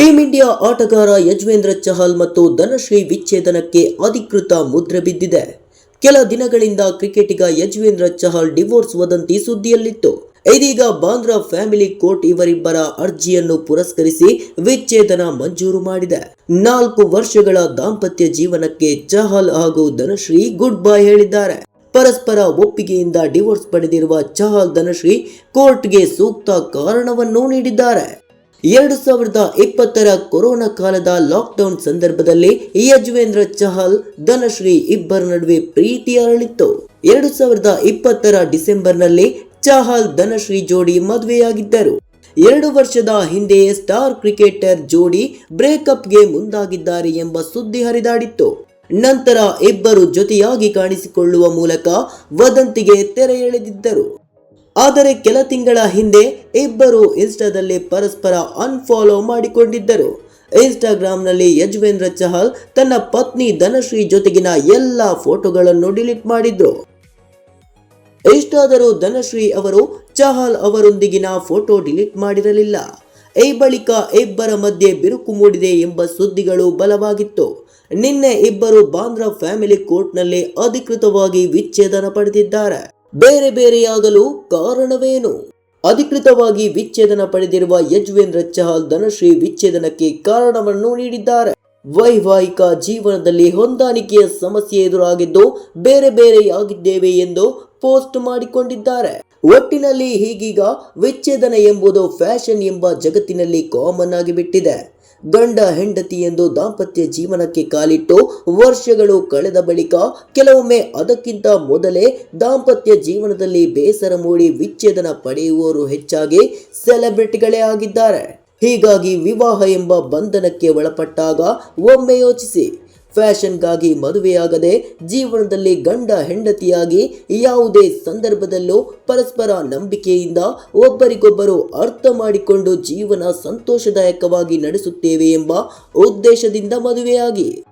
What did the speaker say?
Team India ಆಟಗಾರ ಯಜ್ವೇಂದ್ರ ಚಹಲ್ ಮತ್ತು ಧನಶ್ರೀ ವಿಚ್ಛೇದನಕ್ಕೆ ಅಧಿಕೃತ ಮುದ್ರೆ ಬಿದ್ದಿದೆ. ಕೆಲ ದಿನಗಳಿಂದ ಕ್ರಿಕೆಟಿಗ ಯಜ್ವೇಂದ್ರ ಚಹಲ್ ಡಿವೋರ್ಸ್ ವದಂತಿ ಸುದ್ದಿಯಲ್ಲಿತ್ತು. ಇದೀಗ ಬಾಂದ್ರಾ ಫ್ಯಾಮಿಲಿ ಕೋರ್ಟ್ ಇವರಿಬ್ಬರ ಅರ್ಜಿಯನ್ನು ಪುರಸ್ಕರಿಸಿ ವಿಚ್ಛೇದನ ಮಂಜೂರು ಮಾಡಿದೆ. ನಾಲ್ಕು ವರ್ಷಗಳ ದಾಂಪತ್ಯ ಜೀವನಕ್ಕೆ ಚಹಲ್ ಹಾಗೂ ಧನಶ್ರೀ ಗುಡ್ ಬೈ ಹೇಳಿದ್ದಾರೆ. ಪರಸ್ಪರ ಒಪ್ಪಿಗೆಯಿಂದ ಡಿವೋರ್ಸ್ ಪಡೆದಿರುವ ಚಹಲ್ ಧನಶ್ರೀ ಕೋರ್ಟ್ಗೆ ಸೂಕ್ತ ಕಾರಣವನ್ನು ನೀಡಿದ್ದಾರೆ. ಎರಡು ಸಾವಿರದ ಇಪ್ಪತ್ತರ ಕೊರೋನಾ ಕಾಲದ ಲಾಕ್ಡೌನ್ ಸಂದರ್ಭದಲ್ಲಿ ಯಜ್ವೇಂದ್ರ ಚಹಲ್, ಧನಶ್ರೀ ಇಬ್ಬರ ನಡುವೆ ಪ್ರೀತಿ ಅರಳಿತ್ತು. ಎರಡು ಸಾವಿರದ ಇಪ್ಪತ್ತರ ಡಿಸೆಂಬರ್ನಲ್ಲಿ ಚಹಲ್, ಧನಶ್ರೀ ಜೋಡಿ ಮದುವೆಯಾಗಿದ್ದರು. ಎರಡು ವರ್ಷದ ಹಿಂದೆಯೇ ಸ್ಟಾರ್ ಕ್ರಿಕೆಟರ್ ಜೋಡಿ ಬ್ರೇಕಪ್ಗೆ ಮುಂದಾಗಿದ್ದಾರೆ ಎಂಬ ಸುದ್ದಿ ಹರಿದಾಡಿತ್ತು. ನಂತರ ಇಬ್ಬರು ಜೊತೆಯಾಗಿ ಕಾಣಿಸಿಕೊಳ್ಳುವ ಮೂಲಕ ವದಂತಿಗೆ ತೆರೆ ಎಳೆದಿದ್ದರು. ಆದರೆ ಕೆಲ ತಿಂಗಳ ಹಿಂದೆ ಇಬ್ಬರು ಇನ್ಸ್ಟಾದಲ್ಲಿ ಪರಸ್ಪರ ಅನ್ಫಾಲೋ ಮಾಡಿಕೊಂಡಿದ್ದರು. ಇನ್ಸ್ಟಾಗ್ರಾಮ್ನಲ್ಲಿ ಯಜ್ವೇಂದ್ರ ಚಹಲ್ ತನ್ನ ಪತ್ನಿ ಧನಶ್ರೀ ಜೊತೆಗಿನ ಎಲ್ಲ ಫೋಟೋಗಳನ್ನು ಡಿಲೀಟ್ ಮಾಡಿದ್ರು. ಇಷ್ಟಾದರೂ ಧನಶ್ರೀ ಅವರು ಚಹಲ್ ಅವರೊಂದಿಗಿನ ಫೋಟೋ ಡಿಲೀಟ್ ಮಾಡಿರಲಿಲ್ಲ. ಈ ಬಳಿಕ ಇಬ್ಬರ ಮಧ್ಯೆ ಬಿರುಕು ಮೂಡಿದೆ ಎಂಬ ಸುದ್ದಿಗಳು ಬಲವಾಗಿತ್ತು. ನಿನ್ನೆ ಇಬ್ಬರು ಬಾಂದ್ರಾ ಫ್ಯಾಮಿಲಿ ಕೋರ್ಟ್ನಲ್ಲಿ ಅಧಿಕೃತವಾಗಿ ವಿಚ್ಛೇದನ ಪಡೆದಿದ್ದಾರೆ. ಬೇರೆ ಬೇರೆಯಾಗಲು ಕಾರಣವೇನು? ಅಧಿಕೃತವಾಗಿ ವಿಚ್ಛೇದನ ಪಡೆದಿರುವ ಯಜ್ವೇಂದ್ರ ಚಹಲ್ ಧನಶ್ರೀ ವಿಚ್ಛೇದನಕ್ಕೆ ಕಾರಣವನ್ನು ನೀಡಿದ್ದಾರೆ. ವೈವಾಹಿಕ ಜೀವನದಲ್ಲಿ ಹೊಂದಾಣಿಕೆಯ ಸಮಸ್ಯೆ ಎದುರಾಗಿದ್ದು ಬೇರೆ ಬೇರೆಯಾಗಿದ್ದೇವೆ ಎಂದು ಪೋಸ್ಟ್ ಮಾಡಿಕೊಂಡಿದ್ದಾರೆ. ಒಟ್ಟಿನಲ್ಲಿ ಹೀಗೀಗ ವಿಚ್ಛೇದನ ಎಂಬುದು ಫ್ಯಾಷನ್ ಎಂಬ ಜಗತ್ತಿನಲ್ಲಿ ಕಾಮನ್ ಆಗಿಬಿಟ್ಟಿದೆ. ಗಂಡ ಹೆಂಡತಿ ಎಂದು ದಾಂಪತ್ಯ ಜೀವನಕ್ಕೆ ಕಾಲಿಟ್ಟು ವರ್ಷಗಳು ಕಳೆದ ಬಳಿಕ ಕೆಲವೊಮ್ಮೆ ಅದಕ್ಕಿಂತ ಮೊದಲೇ ದಾಂಪತ್ಯ ಜೀವನದಲ್ಲಿ ಬೇಸರ ಮೂಡಿ ವಿಚ್ಛೇದನ ಪಡೆಯುವವರು ಹೆಚ್ಚಾಗಿ ಸೆಲೆಬ್ರಿಟಿಗಳೇ ಆಗಿದ್ದಾರೆ. ಹೀಗಾಗಿ ವಿವಾಹ ಎಂಬ ಬಂಧನಕ್ಕೆ ಒಳಪಟ್ಟಾಗ ಒಮ್ಮೆ ಯೋಚಿಸಿ. ಫ್ಯಾಷನ್ಗಾಗಿ ಮದುವೆಯಾಗದೆ ಜೀವನದಲ್ಲಿ ಗಂಡ ಹೆಂಡತಿಯಾಗಿ ಯಾವುದೇ ಸಂದರ್ಭದಲ್ಲೂ ಪರಸ್ಪರ ನಂಬಿಕೆಯಿಂದ ಒಬ್ಬರಿಗೊಬ್ಬರು ಅರ್ಥ ಮಾಡಿಕೊಂಡು ಜೀವನ ಸಂತೋಷದಾಯಕವಾಗಿ ನಡೆಸುತ್ತೇವೆ ಎಂಬ ಉದ್ದೇಶದಿಂದ ಮದುವೆಯಾಗಿ.